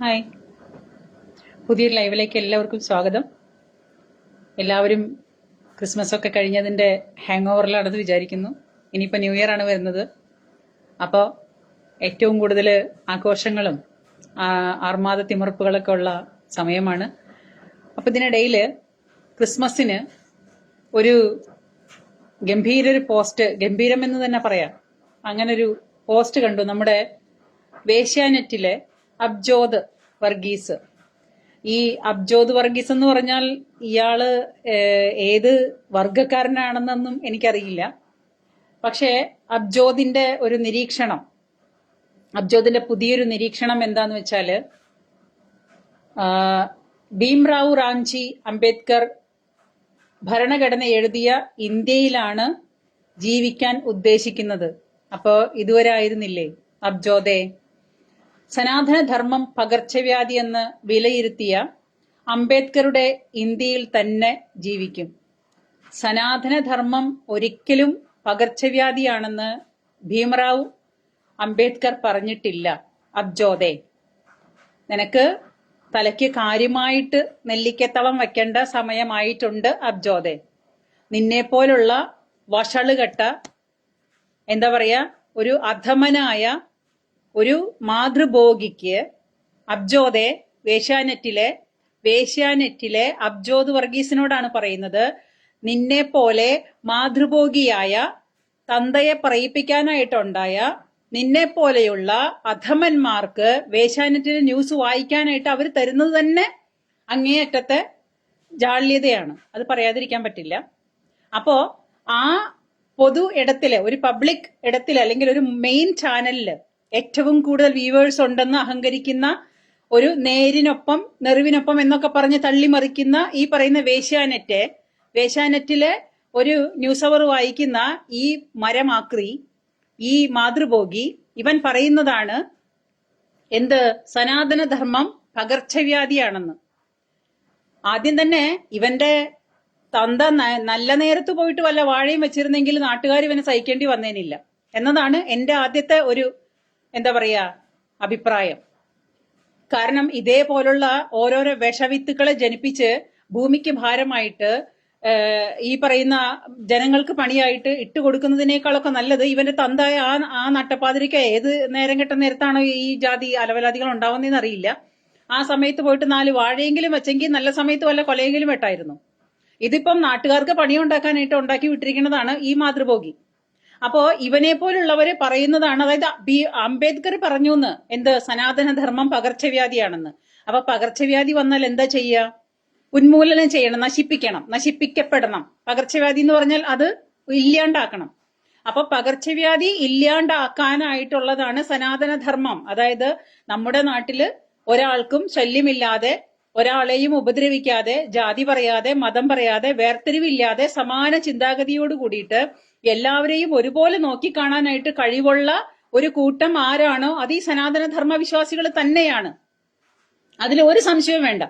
Hi. പുതിയൊരു ലൈവിലേക്ക് എല്ലാവർക്കും സ്വാഗതം. എല്ലാവരും ക്രിസ്മസ് ഒക്കെ കഴിഞ്ഞതിന്റെ ഹാങ് ഓവറിലാണെന്ന് വിചാരിക്കുന്നു. ഇനിയിപ്പോൾ ന്യൂ ഇയർ ആണ് വരുന്നത്. അപ്പോൾ ഏറ്റവും കൂടുതൽ ആഘോഷങ്ങളും ആർമാദ തിമിർപ്പുകളൊക്കെ ഉള്ള സമയമാണ്. അപ്പോൾ ഇതിനിടയിൽ ക്രിസ്മസിന് ഒരു ഗംഭീരൊരു പോസ്റ്റ് ഗംഭീരം എന്ന് തന്നെ പറയാം. അങ്ങനൊരു പോസ്റ്റ് കണ്ടു. നമ്മുടെ വേശ്യാനെറ്റിലെ അബ്ജോദ് വർഗീസ്. ഈ അബ്ജോദ് വർഗീസ് എന്ന് പറഞ്ഞാൽ ഇയാൾ ഏത് വർഗക്കാരനാണെന്നൊന്നും എനിക്കറിയില്ല. പക്ഷേ അബ്ജോദിന്റെ ഒരു നിരീക്ഷണം അബ്ജോദിന്റെ പുതിയൊരു നിരീക്ഷണം എന്താന്ന് വെച്ചാൽ ഭീംറാവു റാംജി അംബേദ്കർ ഭരണഘടന എഴുതിയ ഇന്ത്യയിലാണ് ജീവിക്കാൻ ഉദ്ദേശിക്കുന്നത്. അപ്പോ ഇതുവരെ ആയിരുന്നില്ലേ അബ്ജോദെ? സനാതന ധർമ്മം പകർച്ചവ്യാധി എന്ന് വിലയിരുത്തിയ അംബേദ്കറുടെ ഇന്ത്യയിൽ തന്നെ ജീവിക്കും. സനാതനധർമ്മം ഒരിക്കലും പകർച്ചവ്യാധിയാണെന്ന് ഭീമറാവു അംബേദ്കർ പറഞ്ഞിട്ടില്ല. അബ്ജോദേ നിനക്ക് തലയ്ക്ക് കാര്യമായിട്ട് നെല്ലിക്കത്തളം വയ്ക്കേണ്ട സമയമായിട്ടുണ്ട് അബ്ജോദെ. നിന്നെ പോലുള്ള വഷളുകെട്ട എന്താ പറയാ ഒരു അധമനായ ഒരു മാതൃഭോഗിക്ക് അബ്ജോദെ വേശ്യാനെറ്റിലെ വേശ്യാനെറ്റിലെ അബ്ജോദ് വർഗീസിനോടാണ് പറയുന്നത് നിന്നെ പോലെ മാതൃഭോഗിയായ തന്തയെ പറയിപ്പിക്കാനായിട്ടുണ്ടായ നിന്നെ പോലെയുള്ള അധമന്മാർക്ക് വേശാനറ്റിലെ ന്യൂസ് വായിക്കാനായിട്ട് അവർ തരുന്നത് തന്നെ അങ്ങേയറ്റത്തെ ജാള്യതയാണ്. അത് പറയാതിരിക്കാൻ പറ്റില്ല. അപ്പോ ആ പൊതു ഇടത്തിലെ ഒരു പബ്ലിക് ഇടത്തിൽ അല്ലെങ്കിൽ ഒരു മെയിൻ ചാനലിൽ ഏറ്റവും കൂടുതൽ വ്യൂവേഴ്സ് ഉണ്ടെന്ന് അഹങ്കരിക്കുന്ന ഒരു നേരിനൊപ്പം നെറിവിനൊപ്പം എന്നൊക്കെ പറഞ്ഞ് തള്ളിമറിക്കുന്ന ഈ പറയുന്ന വേശ്യാനെറ്റ് വേശ്യാനെറ്റിലെ ഒരു ന്യൂസ് അവർ വായിക്കുന്ന ഈ മരമാക്രി ഈ മാതൃഭോഗി ഇവൻ പറയുന്നതാണ് എന്ത്? സനാതനധർമ്മം പകർച്ചവ്യാധിയാണെന്ന്. ആദ്യം തന്നെ ഇവന്റെ തന്ത നല്ല നേരത്ത് പോയിട്ട് വല്ല വാഴയും വെച്ചിരുന്നെങ്കിൽ നാട്ടുകാർ ഇവനെ സഹിക്കേണ്ടി വന്നേനില്ല. എന്നതാണ് എന്റെ ആദ്യത്തെ ഒരു എന്താ പറയാ അഭിപ്രായം. കാരണം ഇതേപോലുള്ള ഓരോരോ വിഷവിത്തുക്കളെ ജനിപ്പിച്ച് ഭൂമിക്ക് ഭാരമായിട്ട് ഈ പറയുന്ന ജനങ്ങൾക്ക് പണിയായിട്ട് ഇട്ട് കൊടുക്കുന്നതിനേക്കാളൊക്കെ നല്ലത് ഇവന്റെ തന്തായ ആ ആ നട്ടപ്പാതിരിക്ക ഏത് നേരം കെട്ട നേരത്താണോ ഈ ജാതി അലവലാദികൾ ഉണ്ടാവുന്നതെന്ന് അറിയില്ല. ആ സമയത്ത് പോയിട്ട് നാല് വാഴയെങ്കിലും വെച്ചെങ്കിൽ നല്ല സമയത്ത് വല്ല കൊലയെങ്കിലും വെട്ടായിരുന്നു. ഇതിപ്പം നാട്ടുകാർക്ക് പണിയുണ്ടാക്കാനായിട്ട് ഉണ്ടാക്കി വിട്ടിരിക്കുന്നതാണ് ഈ മാതൃഭോഗി. അപ്പോ ഇവനെ പോലുള്ളവര് പറയുന്നതാണ് അതായത് ബി അംബേദ്കർ പറഞ്ഞു എന്ന് എന്ത് സനാതനധർമ്മം പകർച്ചവ്യാധിയാണെന്ന്. അപ്പൊ പകർച്ചവ്യാധി വന്നാൽ എന്താ ചെയ്യുക ഉന്മൂലനം ചെയ്യണം നശിപ്പിക്കണം നശിപ്പിക്കപ്പെടണം. പകർച്ചവ്യാധി എന്ന് പറഞ്ഞാൽ അത് ഇല്ലാണ്ടാക്കണം. അപ്പൊ പകർച്ചവ്യാധി ഇല്ലാണ്ടാക്കാനായിട്ടുള്ളതാണ് സനാതനധർമ്മം. അതായത് നമ്മുടെ നാട്ടിൽ ഒരാൾക്കും ശല്യമില്ലാതെ ഒരാളെയും ഉപദ്രവിക്കാതെ ജാതി പറയാതെ മതം പറയാതെ വേർതിരിവില്ലാതെ സമാന ചിന്താഗതിയോട് കൂടിയിട്ട് എല്ലാവരെയും ഒരുപോലെ നോക്കിക്കാണാനായിട്ട് കഴിവുള്ള ഒരു കൂട്ടം ആരാണോ അത് ഈ സനാതന ധർമ്മ വിശ്വാസികൾ തന്നെയാണ്. അതിൽ ഒരു സംശയവും വേണ്ട.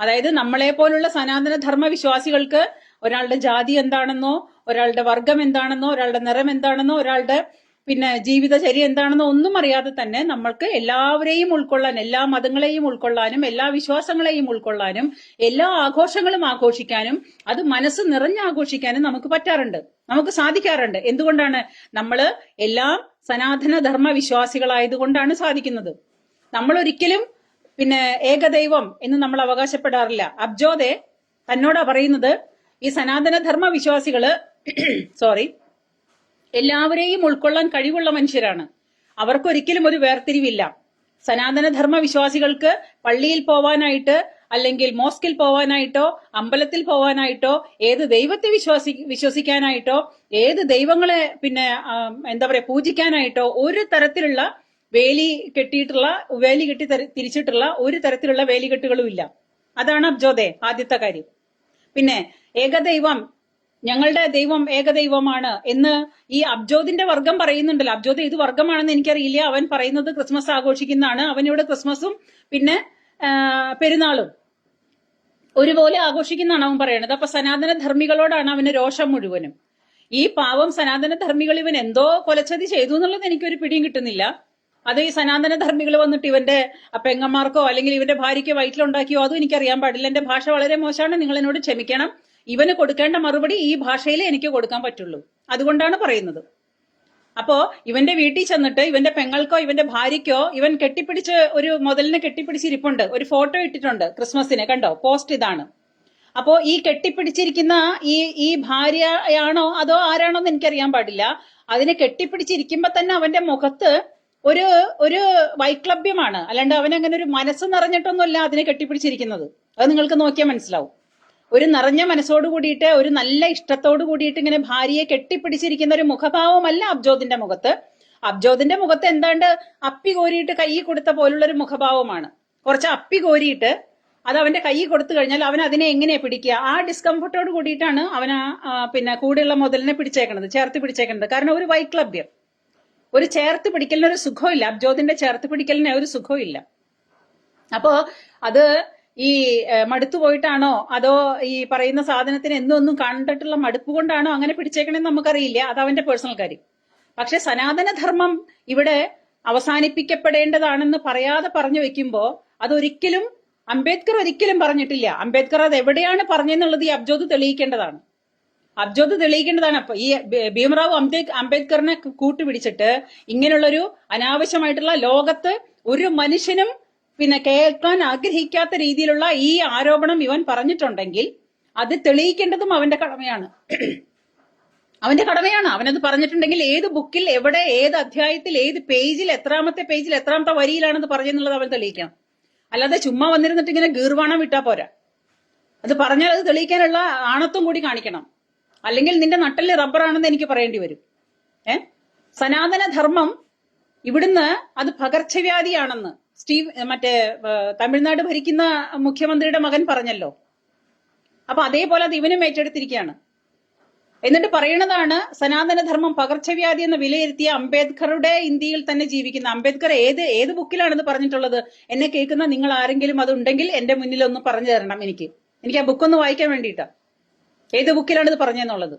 അതായത് നമ്മളെ പോലുള്ള സനാതന ധർമ്മ വിശ്വാസികൾക്ക് ഒരാളുടെ ജാതി എന്താണെന്നോ ഒരാളുടെ വർഗം എന്താണെന്നോ ഒരാളുടെ നിറം എന്താണെന്നോ ഒരാളുടെ പിന്നെ ജീവിതചര്യ എന്താണെന്ന് ഒന്നും അറിയാതെ തന്നെ നമ്മൾക്ക് എല്ലാവരെയും ഉൾക്കൊള്ളാൻ എല്ലാ മതങ്ങളെയും ഉൾക്കൊള്ളാനും എല്ലാ വിശ്വാസങ്ങളെയും ഉൾക്കൊള്ളാനും എല്ലാ ആഘോഷങ്ങളും ആഘോഷിക്കാനും അത് മനസ്സ് നിറഞ്ഞ് ആഘോഷിക്കാനും നമുക്ക് പറ്റാറുണ്ട്. നമുക്ക് സാധിക്കാറുണ്ട്. എന്തുകൊണ്ടാണ്? നമ്മൾ എല്ലാം സനാതന ധർമ്മ വിശ്വാസികളായതുകൊണ്ടാണ് സാധിക്കുന്നത്. നമ്മൾ ഒരിക്കലും പിന്നെ ഏകദൈവം എന്ന് നമ്മൾ അവകാശപ്പെടാറില്ല. അബ്ജോദെ തന്നോടാ പറയുന്നത് ഈ സനാതന ധർമ്മ വിശ്വാസികൾ സോറി എല്ലാവരെയും ഉൾക്കൊള്ളാൻ കഴിവുള്ള മനുഷ്യരാണ്. അവർക്കൊരിക്കലും ഒരു വേർതിരിവില്ല. സനാതനധർമ്മ വിശ്വാസികൾക്ക് പള്ളിയിൽ പോവാനായിട്ട് അല്ലെങ്കിൽ മോസ്കിൽ പോവാനായിട്ടോ അമ്പലത്തിൽ പോവാനായിട്ടോ ഏത് ദൈവത്തെ വിശ്വാസി വിശ്വസിക്കാനായിട്ടോ ഏത് ദൈവങ്ങളെ പിന്നെ എന്താ പറയാ പൂജിക്കാനായിട്ടോ ഒരു തരത്തിലുള്ള വേലി കെട്ടിയിട്ടുള്ള വേലി കെട്ടി തിരിച്ചിട്ടുള്ള ഒരു തരത്തിലുള്ള വേലികെട്ടുകളും ഇല്ല അതാണ് അബ്ജോദെ ആദ്യത്തെ കാര്യം. പിന്നെ ഏകദൈവം ഞങ്ങളുടെ ദൈവം ഏകദൈവമാണ് എന്ന് ഈ അബ്ജോദിന്റെ വർഗം പറയുന്നുണ്ടല്ലോ. അബ്ജോദ് ഏത് വർഗമാണെന്ന് എനിക്കറിയില്ല. അവൻ പറയുന്നത് ക്രിസ്മസ് ആഘോഷിക്കുന്നതാണ്. അവനിവിടെ ക്രിസ്മസും പിന്നെ പെരുന്നാളും ഒരുപോലെ ആഘോഷിക്കുന്നതാണ് അവൻ പറയുന്നത് അപ്പൊ സനാതന ധർമ്മികളോടാണ് അവന് രോഷം മുഴുവനും. ഈ പാവം സനാതന ധർമ്മികൾ ഇവൻ എന്തോ കൊലച്ചതി ചെയ്തു എന്നുള്ളത് എനിക്കൊരു പിടിയും കിട്ടുന്നില്ല. അത് ഈ സനാതന ധർമ്മികൾ വന്നിട്ട് ഇവന്റെ പെങ്ങന്മാർക്കോ അല്ലെങ്കിൽ ഇവന്റെ ഭാര്യയ്ക്കോ വയറ്റിലുണ്ടാക്കിയോ അതും എനിക്കറിയാൻ പാടില്ല. എന്റെ ഭാഷ വളരെ മോശമാണ്. നിങ്ങൾ എന്നോട് ക്ഷമിക്കണം. ഇവന് കൊടുക്കേണ്ട മറുപടി ഈ ഭാഷയിൽ എനിക്ക് കൊടുക്കാൻ പറ്റുള്ളൂ. അതുകൊണ്ടാണ് പറയുന്നത്. അപ്പോ ഇവന്റെ വീട്ടിൽ ചെന്നിട്ട് ഇവന്റെ പെങ്ങൾക്കോ ഇവന്റെ ഭാര്യയ്ക്കോ ഇവൻ കെട്ടിപ്പിടിച്ച് ഒരു മുതലിനെ കെട്ടിപ്പിടിച്ചിരിപ്പുണ്ട്. ഒരു ഫോട്ടോ ഇട്ടിട്ടുണ്ട് ക്രിസ്മസിന്. കണ്ടോ? പോസ്റ്റ് ഇതാണ്. അപ്പോ ഈ കെട്ടിപ്പിടിച്ചിരിക്കുന്ന ഈ ഈ ഭാര്യയാണോ അതോ ആരാണോ എന്ന് എനിക്കറിയാൻ പാടില്ല. അതിനെ കെട്ടിപ്പിടിച്ചിരിക്കുമ്പോ തന്നെ അവന്റെ മുഖത്ത് ഒരു ഒരു വൈക്ലഭ്യമാണ്. അല്ലാണ്ട് അവൻ അങ്ങനെ ഒരു മനസ്സ് നിറഞ്ഞിട്ടൊന്നുമല്ല അതിനെ കെട്ടിപ്പിടിച്ചിരിക്കുന്നത്. അത് നിങ്ങൾക്ക് നോക്കിയാൽ മനസ്സിലാവും. ഒരു നിറഞ്ഞ മനസ്സോട് കൂടിയിട്ട് ഒരു നല്ല ഇഷ്ടത്തോട് കൂടിയിട്ട് ഇങ്ങനെ ഭാര്യയെ കെട്ടിപ്പിടിച്ചിരിക്കുന്ന ഒരു മുഖഭാവമല്ല അബ്ജോദിന്റെ മുഖത്ത്. അബ്ജോദിന്റെ മുഖത്ത് എന്താണ്ട് അപ്പി കോരിയിട്ട് കൈ കൊടുത്ത പോലുള്ള ഒരു മുഖഭാവമാണ്. കുറച്ച് അപ്പി കോരിയിട്ട് അത് അവന്റെ കൈ കൊടുത്തു കഴിഞ്ഞാൽ അവൻ അതിനെ എങ്ങനെ പിടിക്കുക? ആ ഡിസ്കംഫർട്ടോട് കൂടിയിട്ടാണ് അവൻ ആ, പിന്നെ കൂടെയുള്ള മുതലിനെ പിടിച്ചേക്കണത് ചേർത്ത് പിടിച്ചേക്കണത്. കാരണം ഒരു വൈക്ലഭ്യം. ഒരു ചേർത്ത് പിടിക്കലിന് ഒരു സുഖമില്ല. അബ്ജോദിന്റെ ചേർത്ത് പിടിക്കലിന് ഒരു സുഖമില്ല. അപ്പോ അത് ഈ മടുത്തു പോയിട്ടാണോ? അതോ ഈ പറയുന്ന സാധനത്തിന് എന്നും ഒന്നും കണ്ടിട്ടുള്ള മടുപ്പ് കൊണ്ടാണോ അങ്ങനെ പിടിച്ചേക്കണെന്ന് നമുക്കറിയില്ല. അത് അവന്റെ പേഴ്സണൽ കാര്യം. പക്ഷെ സനാതനധർമ്മം ഇവിടെ അവസാനിപ്പിക്കപ്പെടേണ്ടതാണെന്ന് പറയാതെ പറഞ്ഞു വെക്കുമ്പോ അതൊരിക്കലും അംബേദ്കർ ഒരിക്കലും പറഞ്ഞിട്ടില്ല. അംബേദ്കർ അത് എവിടെയാണ് പറഞ്ഞെന്നുള്ളത് ഈ അബ്ജോദ് തെളിയിക്കേണ്ടതാണ്. അബ്ജോദ് തെളിയിക്കേണ്ടതാണ്. അപ്പൊ ഈ ഭീമറാവ് ഭീമറാവു അംബേദ് അംബേദ്കറിനെ കൂട്ടുപിടിച്ചിട്ട് ഇങ്ങനെയുള്ളൊരു അനാവശ്യമായിട്ടുള്ള ലോകത്ത് ഒരു മനുഷ്യനും പിന്നെ കേൾക്കാൻ ആഗ്രഹിക്കാത്ത രീതിയിലുള്ള ഈ ആരോപണം ഇവൻ പറഞ്ഞിട്ടുണ്ടെങ്കിൽ അത് തെളിയിക്കേണ്ടതും അവന്റെ കടമയാണ്. അവന്റെ കടമയാണ്. അവനത് പറഞ്ഞിട്ടുണ്ടെങ്കിൽ ഏത് ബുക്കിൽ എവിടെ ഏത് അധ്യായത്തിൽ ഏത് പേജിൽ എത്രാമത്തെ പേജിൽ എത്രാമത്തെ വരിയിലാണെന്ന് പറഞ്ഞെന്നുള്ളത് അവൻ തെളിയിക്കണം. അല്ലാതെ ചുമ്മാ വന്നിരുന്നിട്ട് ഇങ്ങനെ ഗീർവാണം വിട്ടാ പോരാ. അത് പറഞ്ഞാൽ അത് തെളിയിക്കാനുള്ള ആണത്വം കൂടി കാണിക്കണം. അല്ലെങ്കിൽ നിന്റെ നട്ടൽ റബ്ബറാണെന്ന് എനിക്ക് പറയേണ്ടി വരും. ഏ? സനാതന ധർമ്മം ഇവിടുന്ന് അത് പകർച്ചവ്യാധിയാണെന്ന്. സ്റ്റീവ് മറ്റേ തമിഴ്നാട് ഭരിക്കുന്ന മുഖ്യമന്ത്രിയുടെ മകൻ പറഞ്ഞല്ലോ. അപ്പൊ അതേപോലെ അത് ഇവനും ഏറ്റെടുത്തിരിക്കുകയാണ്. എന്നിട്ട് പറയണതാണ് സനാതനധർമ്മം പകർച്ചവ്യാധി എന്ന് വിലയിരുത്തിയ അംബേദ്കറുടെ ഇന്ത്യയിൽ തന്നെ ജീവിക്കുന്ന അംബേദ്കർ ഏത് ഏത് ബുക്കിലാണെന്ന് പറഞ്ഞിട്ടുള്ളത്? എന്നെ കേൾക്കുന്ന നിങ്ങൾ ആരെങ്കിലും അത് ഉണ്ടെങ്കിൽ എന്റെ മുന്നിൽ ഒന്ന് പറഞ്ഞു തരണം എനിക്ക്. എനിക്ക് ആ ബുക്കൊന്ന് വായിക്കാൻ വേണ്ടിയിട്ടാ. ഏത് ബുക്കിലാണിത് പറഞ്ഞെന്നുള്ളത്?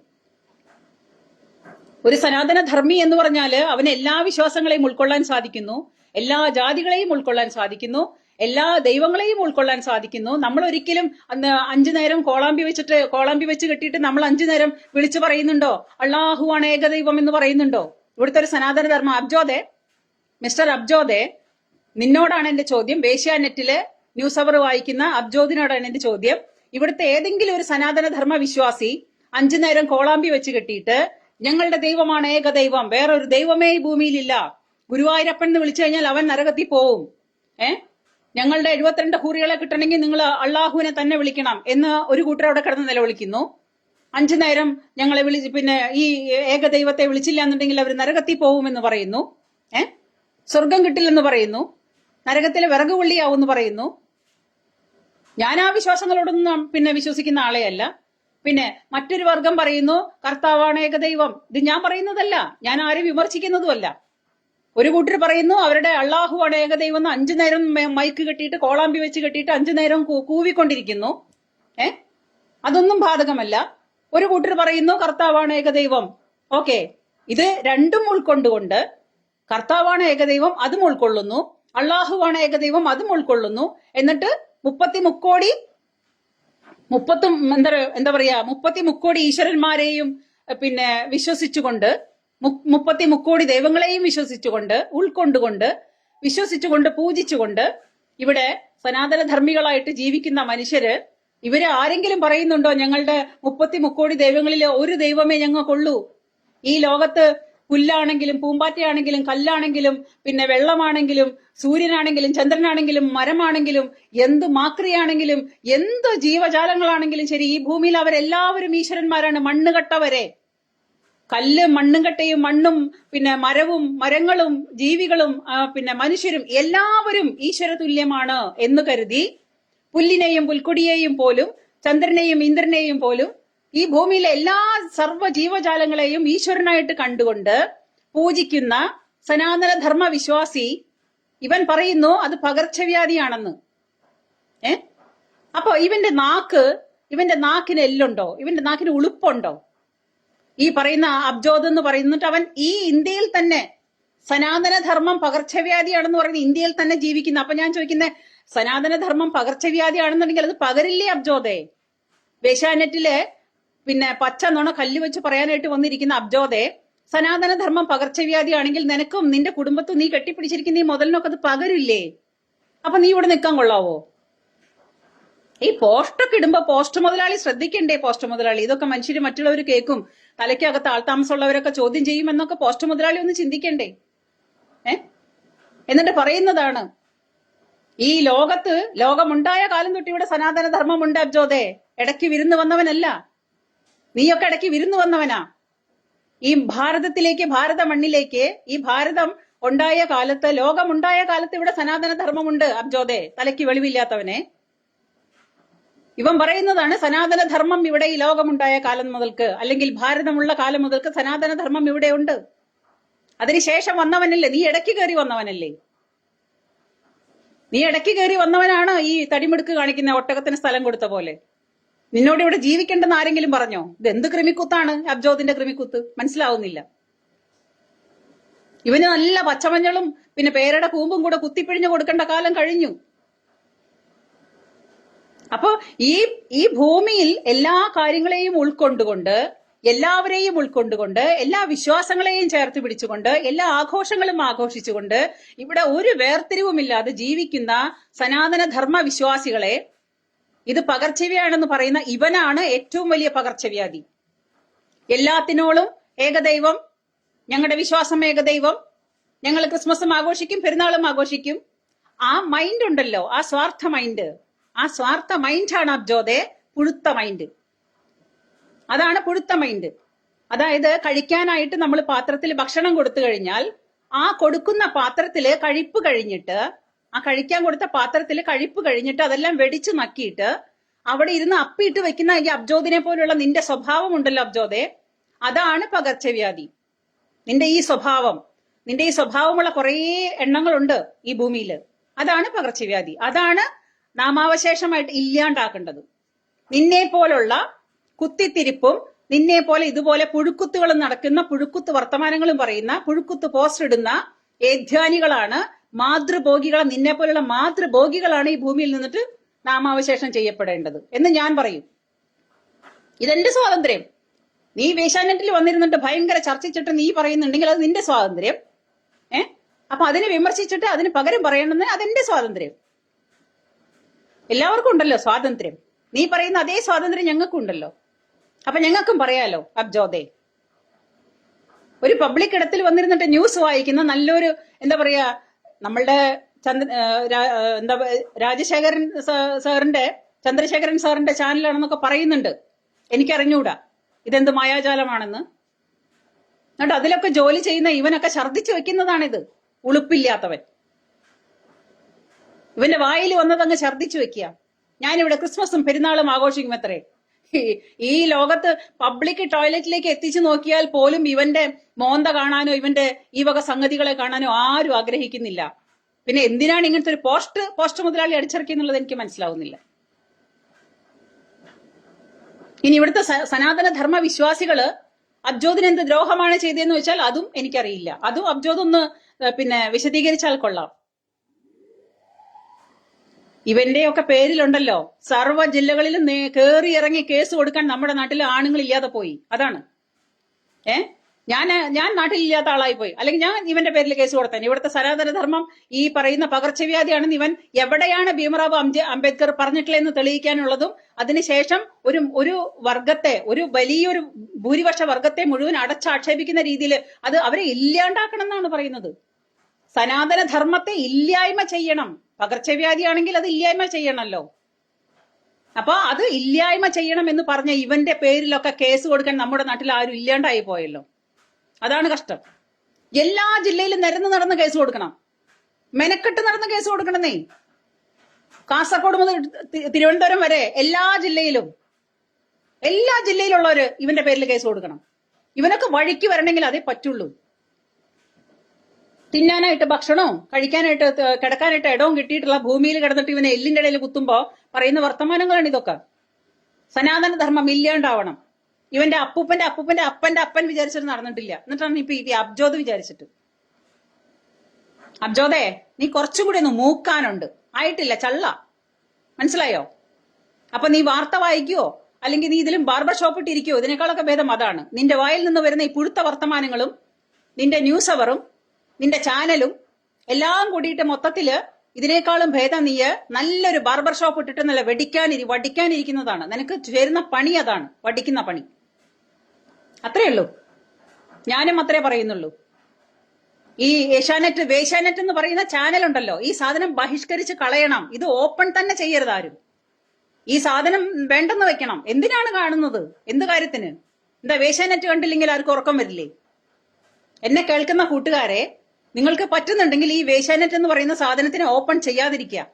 ഒരു സനാതന ധർമ്മി എന്ന് പറഞ്ഞാൽ അവന് എല്ലാ വിശ്വാസങ്ങളെയും ഉൾക്കൊള്ളാൻ സാധിക്കുന്നു. എല്ലാ ജാതികളെയും ഉൾക്കൊള്ളാൻ സാധിക്കുന്നു. എല്ലാ ദൈവങ്ങളെയും ഉൾക്കൊള്ളാൻ സാധിക്കുന്നു. നമ്മൾ ഒരിക്കലും അഞ്ചു നേരം കോളാമ്പി വെച്ചിട്ട് കോളാമ്പി വെച്ച് കെട്ടിയിട്ട് നമ്മൾ അഞ്ചു നേരം വിളിച്ചു പറയുന്നുണ്ടോ? അള്ളാഹുവാണ് ഏകദൈവം എന്ന് പറയുന്നുണ്ടോ? ഇവിടുത്തെ ഒരു സനാതന ധർമ്മ അബ്ജോദെ മിസ്റ്റർ അബ്ജോദെ നിന്നോടാണ് എന്റെ ചോദ്യം. വേശ്യാനെറ്റിൽ ന്യൂസ് അവർ വായിക്കുന്ന അബ്ജോദിനോടാണ് എന്റെ ചോദ്യം. ഇവിടുത്തെ ഏതെങ്കിലും ഒരു സനാതന ധർമ്മ വിശ്വാസി അഞ്ചു നേരം കോളാമ്പി വെച്ച് കെട്ടിയിട്ട് ഞങ്ങളുടെ ദൈവമാണ് ഏകദൈവം വേറൊരു ദൈവമേ ഈ ഭൂമിയിലില്ല. ഗുരുവായൂരപ്പൻ എന്ന് വിളിച്ചു കഴിഞ്ഞാൽ അവൻ നരകത്തിൽ പോവും. ഏ? ഞങ്ങളുടെ എഴുപത്തിരണ്ട് ഹൂറികളെ കിട്ടണമെങ്കിൽ നിങ്ങൾ അള്ളാഹുവിനെ തന്നെ വിളിക്കണം എന്ന് ഒരു കൂട്ടർ അവിടെ കിടന്ന് നിലവിളിക്കുന്നു. അഞ്ചു നേരം ഞങ്ങളെ വിളിച്ച് പിന്നെ ഈ ഏകദൈവത്തെ വിളിച്ചില്ല എന്നുണ്ടെങ്കിൽ അവർ നരകത്തിൽ പോകുമെന്ന് പറയുന്നു. ഏ? സ്വർഗം കിട്ടില്ലെന്ന് പറയുന്നു. നരകത്തിലെ വിറക് പുള്ളിയാവും എന്ന് പറയുന്നു. ഞാൻ ആ വിശ്വാസങ്ങളോടൊന്നും പിന്നെ വിശ്വസിക്കുന്ന ആളെയല്ല. പിന്നെ മറ്റൊരു വർഗം പറയുന്നു കർത്താവാണ് ഏകദൈവം. ഇത് ഞാൻ പറയുന്നതല്ല. ഞാൻ ആരും വിമർശിക്കുന്നതുമല്ല. ഒരു കൂട്ടർ പറയുന്നു അവരുടെ അള്ളാഹുവാണ് ഏകദൈവം എന്ന് അഞ്ചു നേരം മൈക്ക് കെട്ടിയിട്ട് കോളാമ്പി വെച്ച് കെട്ടിയിട്ട് അഞ്ചു നേരം കൂവിക്കൊണ്ടിരിക്കുന്നു. ഏ? അതൊന്നും ബാധകമല്ല. ഒരു കൂട്ടർ പറയുന്നു കർത്താവാണ് ഏകദൈവം ഓക്കെ. ഇത് രണ്ടും ഉൾക്കൊണ്ടുകൊണ്ട് കർത്താവാണ് ഏകദൈവം അതും ഉൾക്കൊള്ളുന്നു. അള്ളാഹുവാണ് ഏകദൈവം അതും ഉൾക്കൊള്ളുന്നു. എന്നിട്ട് മുപ്പത്തി മുക്കോടി മുപ്പത്തും എന്താ എന്താ പറയാ മുപ്പത്തി മുക്കോടി ഈശ്വരന്മാരെയും പിന്നെ വിശ്വസിച്ചുകൊണ്ട് മുപ്പത്തി മുക്കോടി ദൈവങ്ങളെയും വിശ്വസിച്ചുകൊണ്ട് ഉൾക്കൊണ്ടുകൊണ്ട് വിശ്വസിച്ചുകൊണ്ട് പൂജിച്ചുകൊണ്ട് ഇവിടെ സനാതന ധർമ്മികളായിട്ട് ജീവിക്കുന്ന മനുഷ്യര് ഇവർ ആരെങ്കിലും പറയുന്നുണ്ടോ ഞങ്ങളുടെ മുപ്പത്തി മുക്കോടി ദൈവങ്ങളിൽ ഒരു ദൈവമേ ഞങ്ങൾക്കുള്ളൂ? ഈ ലോകത്ത് പുല്ലാണെങ്കിലും പൂമ്പാറ്റയാണെങ്കിലും കല്ലാണെങ്കിലും പിന്നെ വെള്ളമാണെങ്കിലും സൂര്യനാണെങ്കിലും ചന്ദ്രനാണെങ്കിലും മരമാണെങ്കിലും എന്ത് മാക്രിയാണെങ്കിലും എന്ത് ജീവജാലങ്ങളാണെങ്കിലും ശരി ഈ ഭൂമിയിൽ അവരെല്ലാവരും ഈശ്വരന്മാരാണ് മണ്ണ് വരെ കല്ല് മണ്ണും കട്ടയും മണ്ണും പിന്നെ മരവും മരങ്ങളും ജീവികളും പിന്നെ മനുഷ്യരും എല്ലാവരും ഈശ്വര തുല്യമാണ് എന്ന് കരുതി പുല്ലിനെയും പുൽക്കൊടിയെയും പോലും ചന്ദ്രനെയും ഇന്ദ്രനെയും പോലും ഈ ഭൂമിയിലെ എല്ലാ സർവ ജീവജാലങ്ങളെയും ഈശ്വരനായിട്ട് കണ്ടുകൊണ്ട് പൂജിക്കുന്ന സനാതന ധർമ്മ വിശ്വാസി ഇവൻ പറയുന്നു അത് പകർച്ചവ്യാധിയാണെന്ന്. ഏ? അപ്പൊ ഇവന്റെ നാക്ക് ഇവന്റെ നാക്കിന് എല്ലുണ്ടോ? ഇവന്റെ നാക്കിന് ഉളുപ്പുണ്ടോ? ഈ പറയുന്ന അബ്ജോദ് എന്ന് പറയുന്നിട്ട് അവൻ ഈ ഇന്ത്യയിൽ തന്നെ സനാതനധർമ്മം പകർച്ചവ്യാധിയാണെന്ന് പറയുന്നത് ഇന്ത്യയിൽ തന്നെ ജീവിക്കുന്ന അപ്പൊ ഞാൻ ചോദിക്കുന്നത് സനാതനധർമ്മം പകർച്ചവ്യാധിയാണെന്നുണ്ടെങ്കിൽ അത് പകരില്ലേ അബ്ജോദേ? വേശാനെറ്റിലെ പിന്നെ പച്ച നുണ കല്ല് വെച്ച് പറയാനായിട്ട് വന്നിരിക്കുന്ന അബ്ജോദെ സനാതനധർമ്മം പകർച്ചവ്യാധിയാണെങ്കിൽ നിനക്കും നിന്റെ കുടുംബത്തും നീ കെട്ടിപ്പിടിച്ചിരിക്കുന്ന ഈ മുതലിനൊക്കെ അത് പകരില്ലേ? അപ്പൊ നീ ഇവിടെ നിൽക്കാൻ കൊള്ളാവോ? ഈ പോസ്റ്റൊക്കെ ഇടുമ്പോ പോസ്റ്റ് മുതലാളി ശ്രദ്ധിക്കണ്ടേ പോസ്റ്റ് മുതലാളി ഇതൊക്കെ മനുഷ്യര് മറ്റുള്ളവർ കേൾക്കും. തലയ്ക്കകത്ത് ആൾതാമസമുള്ളവരൊക്കെ ചോദ്യം ചെയ്യുമെന്നൊക്കെ പോസ്റ്റ് മുതലാളി ഒന്ന് ചിന്തിക്കണ്ടേ? ഏ? എന്നിട്ട് പറയുന്നതാണ് ഈ ലോകത്ത് ലോകമുണ്ടായ കാലം തൊട്ട് ഇവിടെ സനാതന ധർമ്മമുണ്ട് അബ്ജോദേ. ഇടയ്ക്ക് വിരുന്ന് വന്നവനല്ല. നീയൊക്കെ ഇടയ്ക്ക് വിരുന്ന് വന്നവനാ. ഈ ഭാരതത്തിലേക്ക് ഭാരത മണ്ണിലേക്ക് ഈ ഭാരതം ഉണ്ടായ കാലത്ത് ലോകമുണ്ടായ കാലത്ത് ഇവിടെ സനാതന ധർമ്മമുണ്ട് അബ്ജോദേ. തലയ്ക്ക് വെളിവില്ലാത്തവനെ. ഇവൻ പറയുന്നതാണ് സനാതന ധർമ്മം ഇവിടെ ഈ ലോകമുണ്ടായ കാലം മുതൽക്ക് അല്ലെങ്കിൽ ഭാരതമുള്ള കാലം മുതൽക്ക് സനാതന ധർമ്മം ഇവിടെ ഉണ്ട്. അതിനുശേഷം വന്നവനല്ലേ? നീ ഇടയ്ക്ക് കയറി വന്നവനല്ലേ? നീ ഇടയ്ക്ക് കയറി വന്നവനാണ് ഈ തടിമിടുക്ക് കാണിക്കുന്ന ഒട്ടകത്തിന് സ്ഥലം കൊടുത്ത പോലെ. നിന്നോട് ഇവിടെ ജീവിക്കേണ്ടെന്ന് ആരെങ്കിലും പറഞ്ഞോ? ഇത് എന്ത് കൃമിക്കുത്താണ്? അബ്ജോദിന്റെ കൃമിക്കുത്ത്. മനസ്സിലാവുന്നില്ല. ഇവന് നല്ല പച്ചമഞ്ഞളും പിന്നെ പേരുടെ കൂമ്പും കൂടെ കുത്തിപ്പിഴിഞ്ഞു കൊടുക്കേണ്ട കാലം കഴിഞ്ഞു. അപ്പോ ഈ ഈ ഭൂമിയിൽ എല്ലാ കാര്യങ്ങളെയും ഉൾക്കൊണ്ടുകൊണ്ട് എല്ലാവരെയും ഉൾക്കൊണ്ടുകൊണ്ട് എല്ലാ വിശ്വാസങ്ങളെയും ചേർത്ത് പിടിച്ചുകൊണ്ട് എല്ലാ ആഘോഷങ്ങളും ആഘോഷിച്ചുകൊണ്ട് ഇവിടെ ഒരു വേർതിരിവുമില്ലാതെ ജീവിക്കുന്ന സനാതന ധർമ്മ വിശ്വാസികളെ ഇത് പകർച്ചവ്യാണെന്ന് പറയുന്ന ഇവനാണ് ഏറ്റവും വലിയ പകർച്ചവ്യാധി. എല്ലാത്തിനോളും ഏകദൈവം ഞങ്ങളുടെ വിശ്വാസം ഏകദൈവം ഞങ്ങൾ ക്രിസ്മസും ആഘോഷിക്കും പെരുന്നാളും ആഘോഷിക്കും. ആ മൈൻഡ് ഉണ്ടല്ലോ ആ സ്വാർത്ഥ മൈൻഡ് ആ സ്വാർത്ഥ മൈൻഡാണ് അബ്ജോദെ പുഴുത്ത മൈൻഡ് അതാണ് പുഴുത്ത മൈൻഡ് അതായത് കഴിക്കാനായിട്ട് നമ്മൾ പാത്രത്തിൽ ഭക്ഷണം കൊടുത്തു കഴിഞ്ഞാൽ ആ കൊടുക്കുന്ന പാത്രത്തിൽ കഴിപ്പ് കഴിഞ്ഞിട്ട് ആ കഴിക്കാൻ കൊടുത്ത പാത്രത്തിൽ കഴിപ്പ് കഴിഞ്ഞിട്ട് അതെല്ലാം വെടിച്ചു നക്കിയിട്ട് അവിടെ ഇരുന്ന് അപ്പിയിട്ട് വെക്കുന്ന ഈ അബ്ജോദിനെ പോലുള്ള നിന്റെ സ്വഭാവം ഉണ്ടല്ലോ അബ്ജോദെ അതാണ് പകർച്ചവ്യാധി. നിന്റെ ഈ സ്വഭാവം നിന്റെ ഈ സ്വഭാവമുള്ള കുറേ എണ്ണങ്ങളുണ്ട് ഈ ഭൂമിയിൽ അതാണ് പകർച്ചവ്യാധി. അതാണ് നാമാവശേഷമായിട്ട് ഇല്ലാണ്ടാക്കേണ്ടത്. നിന്നെ പോലുള്ള കുത്തിത്തിരിപ്പും നിന്നെ പോലെ ഇതുപോലെ പുഴുക്കുത്തുകളും നടക്കുന്ന പുഴുക്കുത്ത് വർത്തമാനങ്ങളും പറയുന്ന പുഴുക്കുത്ത് പോസ്റ്റ് ഇടുന്ന ഏധ്യാനികളാണ് മാതൃഭോഗികൾ നിന്നെ പോലുള്ള മാതൃഭോഗികളാണ് ഈ ഭൂമിയിൽ നിന്നിട്ട് നാമാവശേഷം ചെയ്യപ്പെടേണ്ടത് എന്ന് ഞാൻ പറയും. ഇതെന്റെ സ്വാതന്ത്ര്യം. നീ വേശാനെറ്റിൽ വന്നിരുന്നിട്ട് ഭയങ്കര ചർച്ചിച്ചിട്ട് നീ പറയുന്നുണ്ടെങ്കിൽ അത് നിന്റെ സ്വാതന്ത്ര്യം. ഏഹ് അപ്പൊ അതിനെ വിമർശിച്ചിട്ട് അതിന് പകരം പറയണമെന്ന് അതെന്റെ സ്വാതന്ത്ര്യം. എല്ലാവർക്കും ഉണ്ടല്ലോ സ്വാതന്ത്ര്യം. നീ പറയുന്ന അതേ സ്വാതന്ത്ര്യം ഞങ്ങൾക്കും ഉണ്ടല്ലോ അപ്പൊ ഞങ്ങൾക്കും പറയാലോ അബ്ജോദേ. ഒരു പബ്ലിക് ഇടത്തിൽ വന്നിരുന്നിട്ട് ന്യൂസ് വായിക്കുന്ന നല്ലൊരു എന്താ പറയാ നമ്മളുടെ ചന്ദ്ര എന്താ രാജശേഖരൻ സാറിന്റെ ചന്ദ്രശേഖരൻ സാറിന്റെ ചാനലാണെന്നൊക്കെ പറയുന്നുണ്ട്. എനിക്കറിഞ്ഞൂടാ. ഇതെന്ത് മായാജാലമാണെന്ന്. എന്നിട്ട് അതിലൊക്കെ ജോലി ചെയ്യുന്ന ഇവനൊക്കെ ഛർദ്ദിച്ചു വെക്കുന്നതാണിത്. ഉളുപ്പില്ലാത്തവൻ. ഇവന്റെ വായിൽ വന്നത് അങ്ങ് ഛർദ്ദിച്ചു വെക്കുക. ഞാനിവിടെ ക്രിസ്മസും പെരുന്നാളും ആഘോഷിക്കും അത്രേ ഈ ലോകത്ത് പബ്ലിക് ടോയ്ലറ്റിലേക്ക് എത്തിച്ചു നോക്കിയാൽ പോലും ഇവന്റെ മോന്ത കാണാനോ ഇവന്റെ ഈ വക സംഗതികളെ കാണാനോ ആരും ആഗ്രഹിക്കുന്നില്ല. പിന്നെ എന്തിനാണ് ഇങ്ങനത്തെ ഒരു പോസ്റ്റ് പോസ്റ്റ് മുതലാളി അടിച്ചിറക്കി എന്നുള്ളത് എനിക്ക് മനസ്സിലാവുന്നില്ല. ഇനി ഇവിടുത്തെ സനാതന ധർമ്മ വിശ്വാസികൾ അബ്ജോദിന് എന്ത് ദ്രോഹമാണ് ചെയ്തതെന്ന് വെച്ചാൽ അതും എനിക്കറിയില്ല. അതും അബ്ജോദ് ഒന്ന് പിന്നെ വിശദീകരിച്ചാൽ കൊള്ളാം. ഇവന്റെ ഒക്കെ പേരിലുണ്ടല്ലോ. സർവ ജില്ലകളിലും കയറി ഇറങ്ങി കേസ് കൊടുക്കാൻ നമ്മുടെ നാട്ടിൽ ആണുങ്ങൾ ഇല്ലാതെ പോയി. അതാണ്. ഏ? ഞാൻ ഞാൻ നാട്ടിൽ ഇല്ലാത്ത ആളായി പോയി. അല്ലെങ്കിൽ ഞാൻ ഇവന്റെ പേരിൽ കേസ് കൊടുത്തേനെ ഇവിടുത്തെ സനാതന ധർമ്മം ഈ പറയുന്ന പകർച്ചവ്യാധിയാണെന്ന് ഇവൻ എവിടെയാണ് അംബേദ്കർ അംബേദ്കർ പറഞ്ഞിട്ടില്ലെന്ന് തെളിയിക്കാനുള്ളതും അതിനുശേഷം ഒരു ഒരു വർഗത്തെ ഒരു വലിയൊരു ഭൂരിപക്ഷ വർഗത്തെ മുഴുവൻ അടച്ചാക്ഷേപിക്കുന്ന രീതിയിൽ അത് അവരെ ഇല്ലാണ്ടാക്കണം എന്നാണ് പറയുന്നത്. സനാതന ധർമ്മത്തെ ഇല്ലായ്മ ചെയ്യണം. പകർച്ചവ്യാധിയാണെങ്കിൽ അത് ഇല്ലായ്മ ചെയ്യണമല്ലോ അപ്പൊ അത് ഇല്ലായ്മ ചെയ്യണം എന്ന് പറഞ്ഞ ഇവന്റെ പേരിലൊക്കെ കേസ് കൊടുക്കാൻ നമ്മുടെ നാട്ടിൽ ആരും ഇല്ലാണ്ടായി പോയല്ലോ. അതാണ് കഷ്ടം. എല്ലാ ജില്ലയിലും നിരന്ന് നടന്ന് കേസ് കൊടുക്കണം. മെനക്കെട്ട് നടന്ന് കേസ് കൊടുക്കണമെന്നേ കാസർഗോഡ് മുതൽ തിരുവനന്തപുരം വരെ എല്ലാ ജില്ലയിലും എല്ലാ ജില്ലയിലുള്ളവര് ഇവന്റെ പേരിൽ കേസ് കൊടുക്കണം. ഇവനൊക്കെ വഴിക്ക് വരണമെങ്കിൽ അതേ പറ്റുള്ളൂ. തിന്നാനായിട്ട് ഭക്ഷണവും കഴിക്കാനായിട്ട് കിടക്കാനായിട്ട് ഇടവും കിട്ടിയിട്ടുള്ള ഭൂമിയിൽ കിടന്നിട്ട് ഇവനെ എല്ലിന്റെ ഇടയിൽ കുത്തുമ്പോ പറയുന്ന വർത്തമാനങ്ങളാണ് ഇതൊക്കെ. സനാതന ധർമ്മം ഇല്ലാണ്ടാവണം. ഇവന്റെ അപ്പൂപ്പന്റെ അപ്പൂപ്പന്റെ അപ്പന്റെ അപ്പൻ വിചാരിച്ചിട്ട് നടന്നിട്ടില്ല. എന്നിട്ടാണ് ഇപ്പൊ ഈ അബ്ജോദ് വിചാരിച്ചിട്ട്. അബ്ജോദേ നീ കുറച്ചും കൂടി ഒന്ന് മൂക്കാനുണ്ട്. ആയിട്ടില്ല ചള്ള. മനസ്സിലായോ? അപ്പൊ നീ വാർത്ത വായിക്കുവോ? അല്ലെങ്കിൽ നീ ഇതിലും ബാർബർ ഷോപ്പ് ഇട്ടിരിക്കുവോ ഇതിനേക്കാളൊക്കെ ഭേദം അതാണ്. നിന്റെ വായിൽ നിന്ന് വരുന്ന ഈ പുഴുത്ത വർത്തമാനങ്ങളും നിന്റെ ന്യൂസ് അവറും നിന്റെ ചാനലും എല്ലാം കൂടിയിട്ട് മൊത്തത്തിൽ ഇതിനേക്കാളും ഭേദം നീ നല്ലൊരു ബാർബർ ഷോപ്പ് ഇട്ടിട്ട് നല്ല വെടിക്കാനിരി വടിക്കാനിരിക്കുന്നതാണ് നിനക്ക് ചേരുന്ന പണി അതാണ് വടിക്കുന്ന പണി. അത്രേ ഉള്ളൂ. ഞാനും അത്രേ പറയുന്നുള്ളൂ. ഈ ഏഷ്യാനെറ്റ് വേഷ്യാനെറ്റ് എന്ന് പറയുന്ന ചാനൽ ഉണ്ടല്ലോ ഈ സാധനം ബഹിഷ്കരിച്ച് കളയണം. ഇത് ഓപ്പൺ തന്നെ ചെയ്യരുത് ആരും. ഈ സാധനം വേണ്ടെന്ന് വെക്കണം. എന്തിനാണ് കാണുന്നത്? എന്ത് കാര്യത്തിന്? എന്താ വേഷ്യാനെറ്റ് കണ്ടില്ലെങ്കിൽ ആർക്കും ഉറക്കം വരില്ലേ? എന്നെ കേൾക്കുന്ന കൂട്ടുകാരെ നിങ്ങൾക്ക് പറ്റുന്നുണ്ടെങ്കിൽ ഈ വേശാനെറ്റ് എന്ന് പറയുന്ന സാധനത്തിനെ ഓപ്പൺ ചെയ്യാതിരിക്കുക.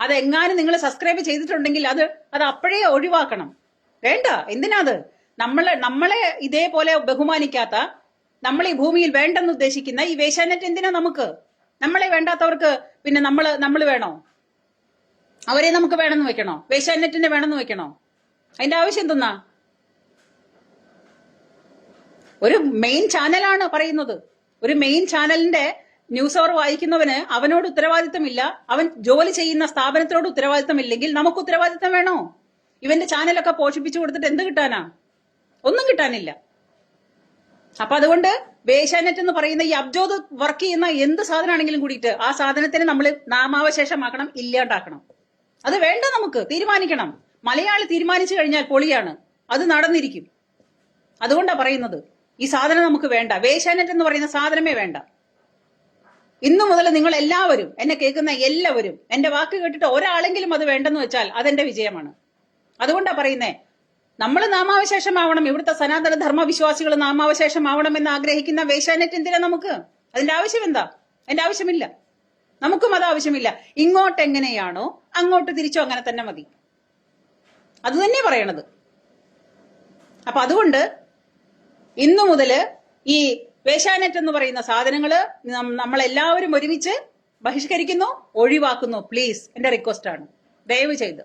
അത് എങ്ങാനും നിങ്ങൾ സബ്സ്ക്രൈബ് ചെയ്തിട്ടുണ്ടെങ്കിൽ അത് അത് അപ്പോഴേ ഒഴിവാക്കണം. വേണ്ട എന്തിനാത്? നമ്മളെ നമ്മളെ ഇതേപോലെ ബഹുമാനിക്കാത്ത നമ്മൾ ഈ ഭൂമിയിൽ വേണ്ടെന്ന് ഉദ്ദേശിക്കുന്ന ഈ വേശാനെറ്റ് എന്തിനാ നമുക്ക്? നമ്മളെ വേണ്ടാത്തവർക്ക് പിന്നെ നമ്മൾ നമ്മൾ വേണോ? അവരെ നമുക്ക് വേണമെന്ന് വെക്കണോ? വേഷ്യാനെറ്റിനെ വേണമെന്ന് വെക്കണോ? അതിന്റെ ആവശ്യം എന്തെന്നാ? ഒരു മെയിൻ ചാനലാണ് പറയുന്നത്. ഒരു മെയിൻ ചാനലിന്റെ ന്യൂസ് അവർ വായിക്കുന്നവന് അവനോട് ഉത്തരവാദിത്തമില്ല. അവൻ ജോലി ചെയ്യുന്ന സ്ഥാപനത്തിനോട് ഉത്തരവാദിത്തം ഇല്ലെങ്കിൽ നമുക്ക് ഉത്തരവാദിത്തം വേണോ? ഇവന്റെ ചാനലൊക്കെ പോഷിപ്പിച്ചു കൊടുത്തിട്ട് എന്ത് കിട്ടാനാ? ഒന്നും കിട്ടാനില്ല. അപ്പൊ അതുകൊണ്ട് വേശാനെറ്റ് എന്ന് പറയുന്ന ഈ അബ്ജോദ് വർക്ക് ചെയ്യുന്ന എന്ത് സാധനമാണെങ്കിലും കൂടിയിട്ട് ആ സാധനത്തിന് നമ്മൾ നാമാവശേഷമാക്കണം ഇല്ലാണ്ടാക്കണം. അത് വേണ്ട നമുക്ക് തീരുമാനിക്കണം. മലയാളി തീരുമാനിച്ചു കഴിഞ്ഞാൽ പൊളിയാണ്. അത് നടന്നിരിക്കും. അതുകൊണ്ടാ പറയുന്നത്. ഈ സാധനം നമുക്ക് വേണ്ട. വേശാനെറ്റ് എന്ന് പറയുന്ന സാധനമേ വേണ്ട. ഇന്നു മുതൽ നിങ്ങൾ എല്ലാവരും എന്നെ കേൾക്കുന്ന എല്ലാവരും എന്റെ വാക്ക് കേട്ടിട്ട് ഒരാളെങ്കിലും അത് വേണ്ടെന്ന് വെച്ചാൽ അതെന്റെ വിജയമാണ്. അതുകൊണ്ടാ പറയുന്നേ നമ്മൾ നാമാവശേഷമാവണം. ഇവിടുത്തെ സനാതന ധർമ്മവിശ്വാസികൾ നാമാവശേഷമാവണം എന്ന് ആഗ്രഹിക്കുന്ന വേശാനെറ്റ് എന്തിനാ നമുക്ക്? അതിന്റെ ആവശ്യം എന്താ? അതിന്റെ ആവശ്യമില്ല. നമുക്കും അത് ആവശ്യമില്ല. ഇങ്ങോട്ട് എങ്ങനെയാണോ അങ്ങോട്ട് തിരിച്ചോ അങ്ങനെ തന്നെ മതി. അത് തന്നെ പറയണത്. അപ്പൊ അതുകൊണ്ട് ഇന്നു മുതൽ ഈ വേശാനെറ്റ് എന്ന് പറയുന്ന സാധനങ്ങൾ നമ്മൾ നമ്മളെല്ലാവരും ഒരുമിച്ച് ബഹിഷ്കരിക്കുന്നു ഒഴിവാക്കുന്നു. പ്ലീസ് എന്റെ റിക്വസ്റ്റ് ആണ്. ദയവ് ചെയ്ത്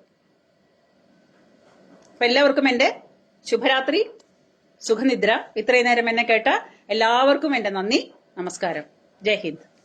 അപ്പൊ എല്ലാവർക്കും എന്റെ ശുഭരാത്രി സുഖനിദ്ര. ഇത്രയും നേരം എന്നെ കേട്ട എല്ലാവർക്കും എന്റെ നന്ദി നമസ്കാരം. ജയ് ഹിന്ദ്.